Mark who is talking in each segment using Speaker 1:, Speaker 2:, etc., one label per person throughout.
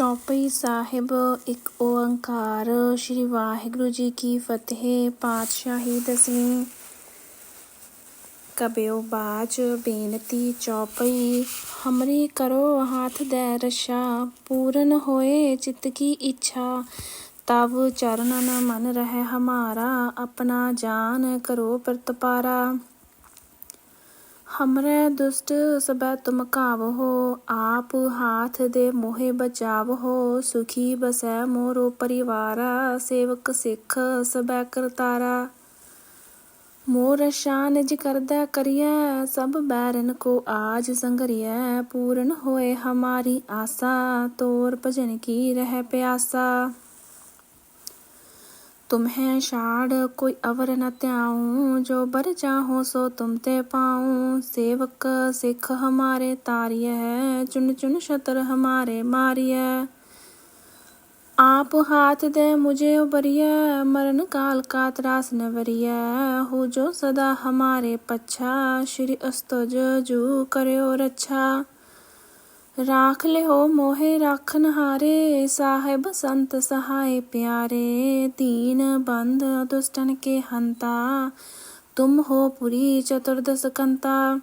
Speaker 1: ਚੌਪਈ ਸਾਹਿਬ ਇੱਕ ਓੰਕਾਰ ਸ੍ਰੀ ਵਾਹਿਗੁਰੂ ਜੀ ਕੀ ਫਤਿਹ, ਪਾਤਸ਼ਾਹੀ ਦਸਵੀਂ ਕਬਿਓ ਬਾਜ ਬੇਨਤੀ ਚੌਪਈ, ਹਮਰੀ ਕਰੋ ਹਾਥ ਦੇ ਰਸ਼ਾ, ਪੂਰਨ ਹੋਏ ਚਿਤ ਕੀ ਇੱਛਾ, ਤਵ ਚਰਨਨ ਮਨ ਰਹਿ ਹਮਾਰਾ, ਆਪਣਾ ਜਾਨ ਕਰੋ ਪ੍ਰਤਪਾਰਾ। ਹਮਰੇ ਦੁਸ਼ਟ ਸਬੈ ਤੁਮ ਕਾਵਹੋ ਆਪ ਹਾਥ ਦੇ ਮੋਹਿ ਬਚਾਵਹੋ ਸੁਖੀ ਬਸੈ ਮੋਰੋ ਪਰਿਵਾਰਾ ਸੇਵਕ ਸਿੱਖ ਸਬੈ ਕਰਤਾਰਾ ਮੋਰ ਸ਼ਾਨ ਜਿ ਕਰਦਾ ਕਰੀਐ ਸਭ ਬੈਰਨ ਕੋ ਆਜ ਸੰਗਰੀਐ ਪੂਰਨ ਹੋਏ ਹਮਾਰੀ ਆਸਾ ਤੋਰ ਭਜਨ ਕੀ ਰਹਿ ਪਿਆਸਾ तुम्हें छाड़ कोई अवर न त्याऊं, जो बर चाहो सो तुम ते पाऊँ। सेवक सिख हमारे तारिय है, चुन चुन शतर हमारे मारिय। आप हाथ दे मुझे उबरिय, मरण काल का त्रास न वरिय। हो जो सदा हमारे पच्छा, श्री अस्तुज जू करो रच्छा। ਰਾਖ ਲਿਓ ਮੋਹੇ ਰਾਖਨ ਹਾਰੇ ਸਾਹਿਬ ਸੰਤ ਸਹਾਏ ਪਿਆਰੇ ਤੀਨ ਬੰਦ ਦੁਸ਼ਟਨ ਕੇ ਹੰਤਾ, ਤੁਮ ਹੋ ਪੁਰੀ ਚਤੁਰਦਸ ਕੰਤਾ।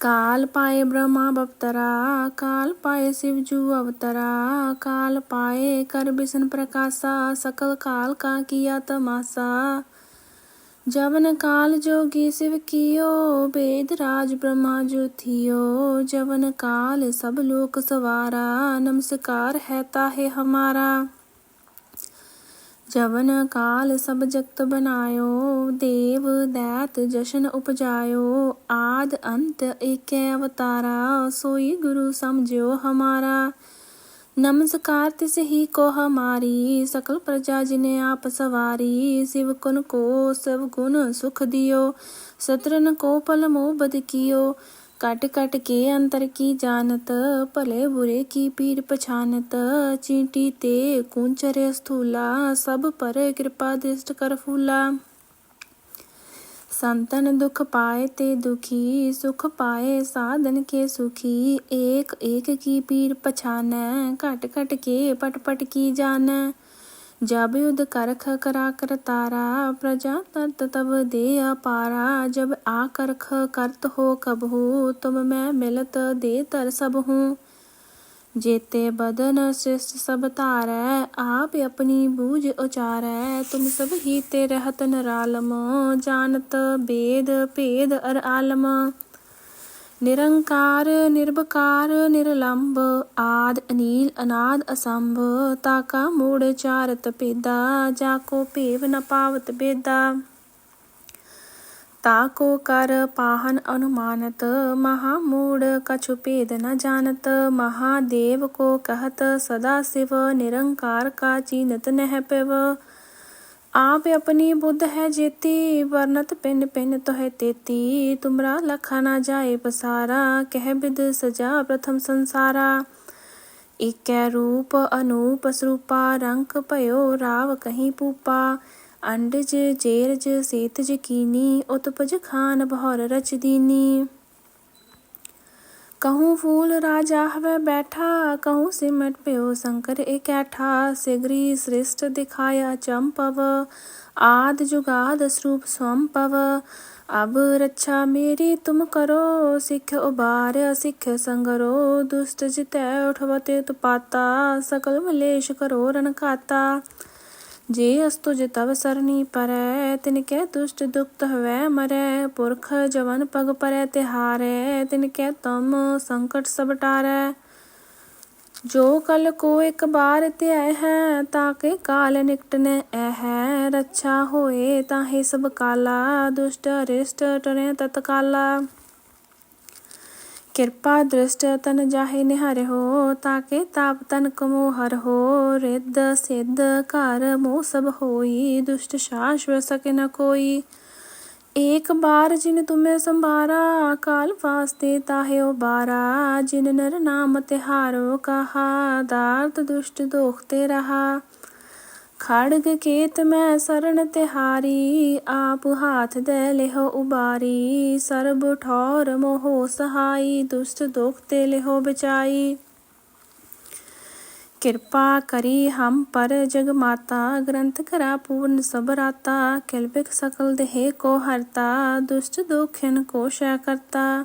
Speaker 1: ਕਾਲ ਪਾਏ ਬ੍ਰਹਮਾ ਬਪਤਰਾ, ਕਾਲ ਪਾਏ ਸ਼ਿਵ ਜੂ ਅਵਤਰਾ, ਕਾਲ ਪਾਏ ਕਰ ਬਿਸ਼ਨ ਪ੍ਰਕਾਸ਼ਾ, ਸਕਲ ਕਾਲ ਕਾ ਕੀਆ ਤਮਾਸਾ। जवन काल जोगी शिव कियो वेद राज ब्रह्मा जो थियो जवन काल सब लोक सवारा नमस्कार है ताहे हमारा जवन काल सब जगत बनायो देव दैत जशन उपजायो आद अंत एक अवतारा सोई गुरु समझो हमारा नमस्कार तिस ही को हमारी सकल प्रजा जिने आप सवारी शिव कुन को सब गुण सुख दियो सत्रन को पल मोह बद कियो कट कट के अंतर की जानत भले बुरे की पीर पछानत चींटी ते कुंचरे स्थूला सब पर कृपा दृष्ट कर फूला संतन दुख पाए ते दुखी, सुख पाए साधन के सुखी। एक एक की पीर पछानै, घट घट के पट पट की जानै। जब युद्ध करख करा कर तारा, प्रजा तत तब दे अपारा जब आकरख करत हो कब हो तुम मैं मिलत दे तर सब हूँ जेते बदन श्रेष्ठ सब तारै आप अपनी बूझ उचारै तुम सब ही ते रहत नरालम जानत वेद भेद अर आलम निरंकार निर्भकार निरलंब आद अनील अनाद असंभ ताका मूड़ चारत पेदा जाको पेव न पावत बेदा ताको कर पाहन अनुमानत महामूढ़ कछु भेद न जानत महादेव को कहत सदा शिव निरंकार का चीनत नह पिव आप अपनी बुद्ध है जेती वर्णत पिन पिन तो है तेती तुमरा लखा ना जाए पसारा कह बिद सजा प्रथम संसारा इकै रूप अनूप स्वरूपा रंक भयो राव कहीं पूपा अंडज चेरज सेतज कीनी उत्पज खान भौर रच दीनी कहूँ फूल राजा हवे बैठा कहूँ सिमट प्यो शंकर एकैठा सिगरी श्रेष्ठ दिखाया चंपव आद जुगाद स्वरूप स्वंपव अब रक्षा मेरी तुम करो सिख उबार सिख संगरो दुष्ट जितै उठवते तुपाता सकल मलेश करो रणकाता खाता ਜੇ ਅਸਤੁਜ ਤਵ ਸਰਨੀ ਪਰੈ, ਤਿਨ ਕੈ ਦੁਸ਼ਟ ਦੁਖਤ ਹਵੈ ਮਰੈ, ਪੁਰਖ ਜਵਨ ਪਗ ਪਰੈ ਤਿਹਾਰੈ ਤਿਨ ਕੈ ਤਮ ਸੰਕਟ ਜੋ ਕਲ ਕੋ ਇੱਕ ਬਾਰ ਧਿਆਇ ਹੈ, ਤਾਂ ਤਾਕੇ ਕਾਲ ਨਿਕਟ ਨ ਐ ਰੱਛਾ ਹੋਏ ਤਾਹੇ ਸਭ ਕਾਲਾ, ਦੁਸ਼ਟ ਅਰਿਸ਼ਟ ਟਰੇ ਤਤਕਾਲਾ। ਕਿਰਪਾ ਦ੍ਰਿਸ਼ਟ ਤਨ ਜਾਹੇ ਨਿਹਾਰਿਓ ਤਾਕੇ ਤਾਪ ਤਨ ਕਮੋ ਹਰ ਹੋ। ਰਿੱਧ ਸਿੱਧ ਘਰ ਮੋ ਸਭ ਹੋਈ, ਦੁਸ਼ਟ ਸ਼ਾਸ਼ਵ ਸਕੇ ਨ ਕੋਈ। ਏਕ ਬਾਰ ਜਿਨ ਤੁਮੇ ਸੰਭਾਰਾ, ਕਾਲ ਵਾਸਤੇ ਤਾਹਿਓ ਬਾਰਾ। ਜਿਨ ਨਰ ਨਾਮ ਤਿਹਾਰੋ, ਕਹਾ ਦਾਰਤ ਦੁਸ਼ਟ ਦੋਖਤੇ ਰਹਾ। ਖੜਗ ਕੇਤ ਮੈਂ ਸਰਣ ਤਿਹਾਰੀ, ਆਪ ਹਾਥ ਦੇ ਲਿਹੋ ਉਬਾਰੀ। ਸਰਬ ਠੌਰ ਮੋਹ ਸਹਾਈ, ਦੁਸ਼ਟ ਦੁਖ ਤੇ ਲਿਹੋ ਬਚਾਈ। ਕਿਰਪਾ ਕਰੀ ਹਮ ਪਰ ਜਗ ਮਾਤਾ ਗ੍ਰੰਥ ਕਰਾ ਪੂਰਨ ਸਭ ਰਾਤਾ। ਕਿਲਬਿਕ ਸਕਲ ਦੇਹ ਕੋ ਹਰਤਾ, ਦੁਸ਼ਟ ਦੁਖਿਨ ਕੋ ਕਰਤਾ।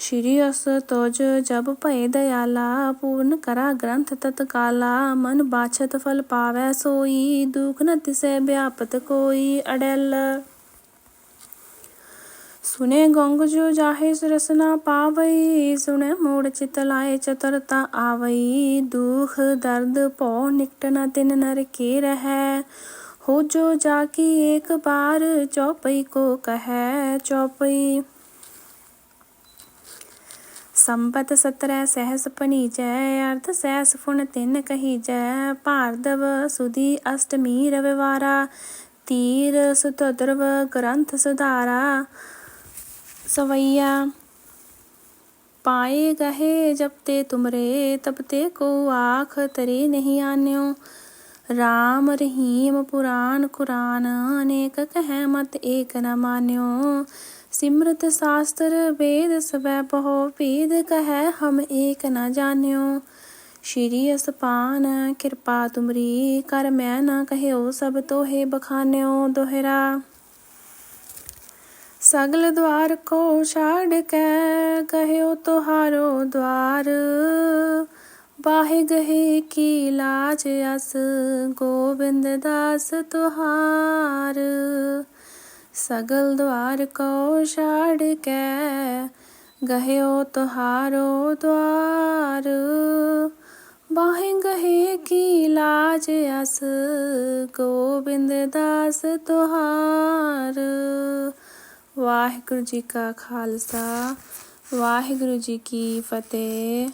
Speaker 1: ਸ਼੍ਰੀ ਅਸ ਤੋਜ ਜਬ ਭਏ ਦਇਆਲਾ, ਪੂਰਨ ਕਰਾ ਗ੍ਰੰਥ ਤਤਕਾਲਾ, ਮਨ ਬਾਛਤ ਫਲ ਪਾਵੈ ਸੋਈ, ਦੁਖ ਨ ਤਿਸੈ ਵਿਆਪਤ ਕੋਈ ਅੜੈਲ। ਸੁਨੇ ਗੰਗ ਜੋ ਜਾਹੇ ਰਸਨਾ ਪਾਵਈ ਸੁਨੇ ਮੋੜ ਚਿਤ ਲਾਏ ਚਤਰਤਾ ਆਵਈ, ਦੁਖ ਦਰਦ ਭਉ ਨਿਕਟ ਨ ਤਿਨ ਨਰ ਕੇ ਰਹੈ। ਹੋ ਜੋ ਜਾ ਕੀ ਏਕ ਬਾਰ, ਚੌਪਈ ਕੋ ਕਹੈ ਚੌਪਈ। ਸੰਪਤ ਸਤਰੈ ਸਹਿਸ ਪਨੀਜੈ ਅਰਥ ਸਹਿਸ ਫੁਨ ਤਿਨ ਕਹੀਜੈ ਭਾਰਦਵ ਸੁਦੀ ਅਸ਼ਟਮੀ ਰਵਿਵਾਰਾ, ਤੀਰ ਸੁਤਦਰਵ ਗ੍ਰੰਥ ਸੁਧਾਰਾ। ਸਵਈਆ, ਪਾਏ ਗਹੇ ਜਬ ਤੇ ਤੁਮਰੇ ਤਬ ਤੇ ਕੋ ਆਖ ਤਰੇ ਨਹੀਂ ਆਨਿਓ। ਰਾਮ ਰਹੀਮ ਪੁਰਾਨ ਕੁਰਾਨ ਅਨੇਕ ਕਹਿ ਮਤ ਏਕ ਨ ਮਾਨਿਓ। ਸਿਮਰਤ ਸ਼ਾਸਤਰ ਵੇਦ ਸਵੈ ਬਹੁ ਭੇਦ ਕਹੈ, ਹਮ ਏਕ ਨਾ ਜਾਣਿਓ। ਸ਼੍ਰੀ ਅਸਪਾਨ, ਕਿਰਪਾ ਤੁਮਰੀ ਕਰ ਮੈਂ ਨਾ ਕਹਿਓ ਸਭ ਤੋਹੇ ਬਖਾਨਿਓ ਦੋਹਰਾ। ਸਗਲ ਦਵਾਰ ਕੋ ਛਾੜ ਕੇ, ਕਹਿਓ ਤੁਹਾਰੋ ਦਵਾਰ। ਬਾਹੇ ਗਹੇ ਕੀ ਲਾਜ ਅਸ, ਗੋਬਿੰਦ ਦਾਸ ਤੁਹਾਰ। ਸਗਲ ਦਵਾਰ ਕੋ ਛਾੜ ਕੇ ਗਹਿਓ ਤੁਹਾਰੋ ਦਵਾਰ। ਬਾਹੇ ਗਹੇ ਕੀ ਲਾਜ ਅਸ, ਗੋਬਿੰਦ ਦਾਸ ਤੁਹਾਰ। ਵਾਹਿਗੁਰੂ ਜੀ ਕਾ ਖਾਲਸਾ, ਵਾਹਿਗੁਰੂ ਜੀ ਕੀ ਫਤਿਹ।